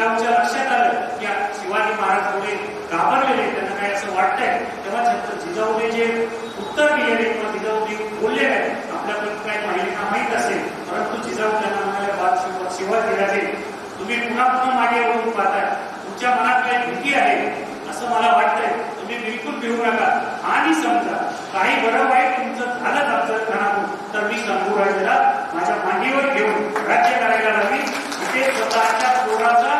जिजाऊच्या लक्षात आलं की शिवाजी महाराज थोडे घाबरलेले त्यांना काय असं वाटतंय. तेव्हा छत्र जिजाऊने जे उत्तर दिलेले किंवा जिजाऊने बोलले आहे आपल्याकडे काही महिलांना माहीत असेल. परंतु जिजाऊ त्यांना म्हणाले बाद शिवाजी राजे तुम्ही पुन्हा पुन्हा मागे वळून पाहताय. तुमच्या मनात काही भीती आहे. असं मला वाटतंय. तुम्ही बिलकुल भिवू नका. आणि समजा काही बरं वाईट तुमचं झालं आमचं घरातून तर मी शंभू राजेला माझ्या मांडीवर घेऊन राज्य करायला लागली. इथे स्वतःच्या पोराचा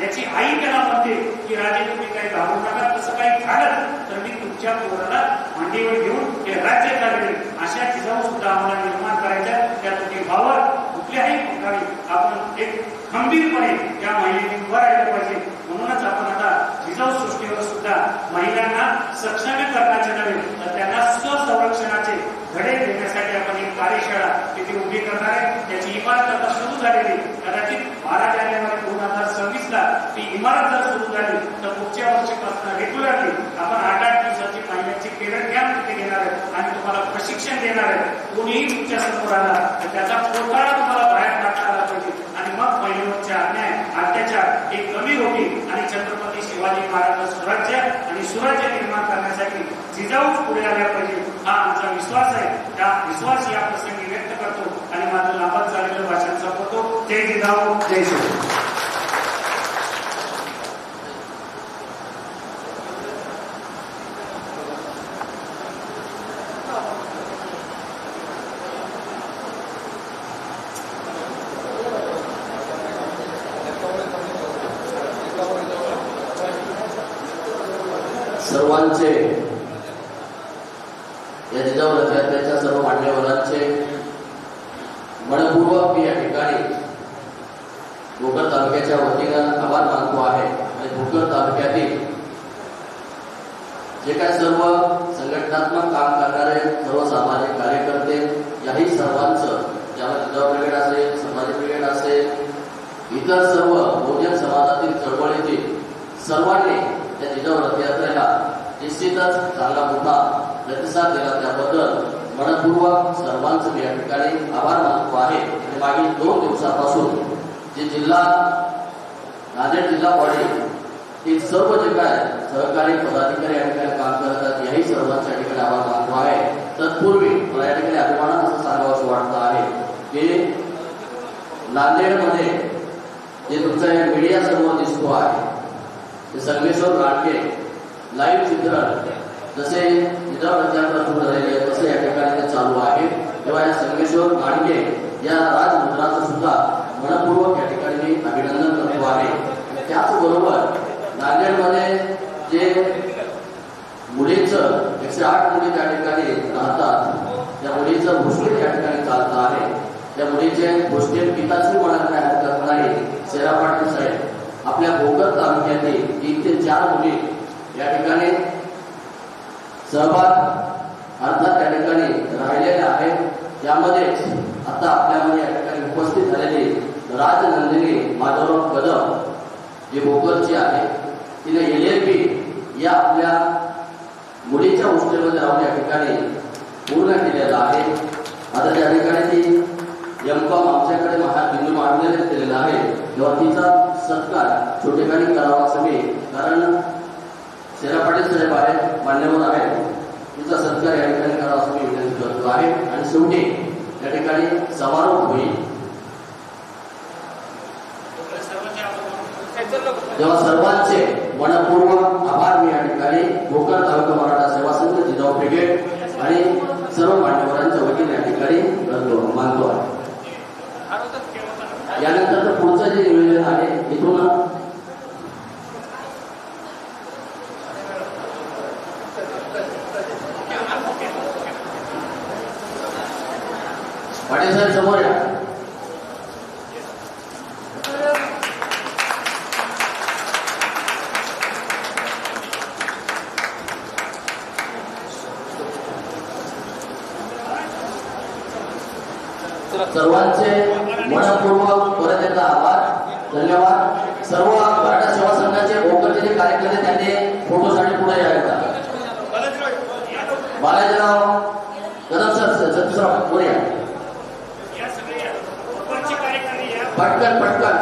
याची आई त्याला म्हणते की राजे तुम्ही काही घाबरू नका तसं काही झालं तर मी तुमच्या पोराला मांडीवर घेऊन हे राज्य काढले अशा ठिकाणी सुद्धा आम्हाला निर्माण करायच्या त्या तुम्ही भावर कुठल्याही प्रकारे आपण एक खंबीरपणे या महिलेने उभं राहिलं पाहिजे. म्हणूनच आपण आता जिजाऊ सृष्टीवर सुद्धा महिलांना सक्षम करण्याचे नव्हे तर त्यांना स्वसंरक्षणाचे धडे देण्यासाठी आपण एक कार्यशाळा तिथे उभी करणार आहे त्याची इमारत आता सुरू झालेली कदाचित बारा जानेवारी दोन हजार सव्वीस ला ती इमारत जर सुरू झाली तर पुढच्या वर्षीपासून रेग्युलरली आपण आठ आठ दिवसाची महिन्याची केरळ कॅम्प तिथे घेणार आहे आणि तुम्हाला येणार आहे. कोणीही तुमच्यासमोर आला तर त्याचा पोटाळा तुम्हाला बाहेर टाकता आला पाहिजे. आणि मग महिलांच्या अन्याय अत्याचार हे कमी होतील. आणि छत्रपती शिवाजी महाराज स्वराज्य आणि स्वराज्य निर्माण करण्यासाठी जिजाऊच पुढे आल्या पाहिजे. हा आमचा विश्वास आहे. त्या विश्वास या प्रसंगी व्यक्त करतो. आणि माझं लाभत झालेलं भाषण संपवतो. जय जिजाऊ. जय शिव सर्वांचे या जिजाऊ रथयात्रेच्या सर्व मान्यवरांचे मनपूर्वक मी या ठिकाणी भोकर तालुक्याच्या वतीनं आभार मानतो आहे. आणि भोकर तालुक्यातील जे काय सर्व संघटनात्मक काम करणारे सर्व सामाजिक कार्यकर्ते याही सर्वांचं ज्यामध्ये जिजाऊ ब्रिगेड असेल समाज ब्रिगेड असेल इतर सर्व बहुजन समाजातील चळवळीतील सर्वांनी त्या जिजाऊ रथयात्रेला निश्चितच चांगला मोठा प्रतिसाद दिला त्याबद्दल मनपूर्वक सर्वांचं मी या ठिकाणी आभार मानतो आहे. आणि मागील दोन दिवसापासून जे जिल्हा नांदेड जिल्हा बॉडी हे सर्व जे काय सहकारी पदाधिकारी या ठिकाणी काम करत आहेत याही सर्वांच्या ठिकाणी आभार मानतो आहे. तत्पूर्वी मला या ठिकाणी अभिमानात असं सांगावं असं वाटतं आहे की नांदेडमध्ये जे तुमचा मीडिया समोर दिसतो आहे ते संगमेश्वर राटके लाईव्ह चित्रण जसे जिजाऊ झालेले सुरू तसे या ठिकाणी ते चालू आहे. तेव्हा या संगमेश्वर गाडगे या राजमुद्राचं सुद्धा मनपूर्वक या ठिकाणी मी अभिनंदन करतो आहे. त्याचबरोबर नांदेडमध्ये जे मुलीचं एकशे आठ मुली त्या ठिकाणी राहतात त्या मुलीचं भोसडीत या ठिकाणी चालतं आहे. त्या मुलीचे गोष्टी पिताची म्हणत काय हरकत नाही शेरा पाटील साहेब. आपल्या भोकर तालुक्यातील तीन ते चार मुली या ठिकाणी सहभाग अर्थात त्या ठिकाणी राहिलेला आहे त्यामध्येच आता आपल्यामध्ये या ठिकाणी उपस्थित झालेली राजनंदिनी माधवराव कदम जी भोकरची आहे तिने एल एल बी या आपल्या मुलीच्या हॉस्टेलमध्ये राहून या ठिकाणी पूर्ण केलेलं आहे. आता त्या ठिकाणी ती एम कॉम आमच्याकडे महा बिंदू मांडलेले केलेला आहे. तेव्हा तिचा सत्कार ठिकाणी करावा असं मी कारण शेरा पाटील साहेब आहेत मान्यवर आहेत तिचा सत्कार या ठिकाणी करा असं मी विनंती करतो आहे. आणि शेवटी या ठिकाणी समारोप होईल. तेव्हा सर्वांचे मनपूर्वक आभार मी या ठिकाणी भोकर तालुका मराठा सेवा संघ जिजाऊ ब्रिगेड आणि सर्व मान्यवरांच्या वतीने या ठिकाणी मानतो आहे. यानंतर पुढचं जे नियोजन आहे इथून पाटील साहेब समोर या. सर्वांचे मनपूर्वक परत एकदा आभार धन्यवाद. सर्व मराठा सेवा संघाचे भोकरचे कार्यकर्ते त्यांनी फोटोसाठी पुढे यायचा बालाजीराव कदम सर सतीशराव पुढे या. या सगळे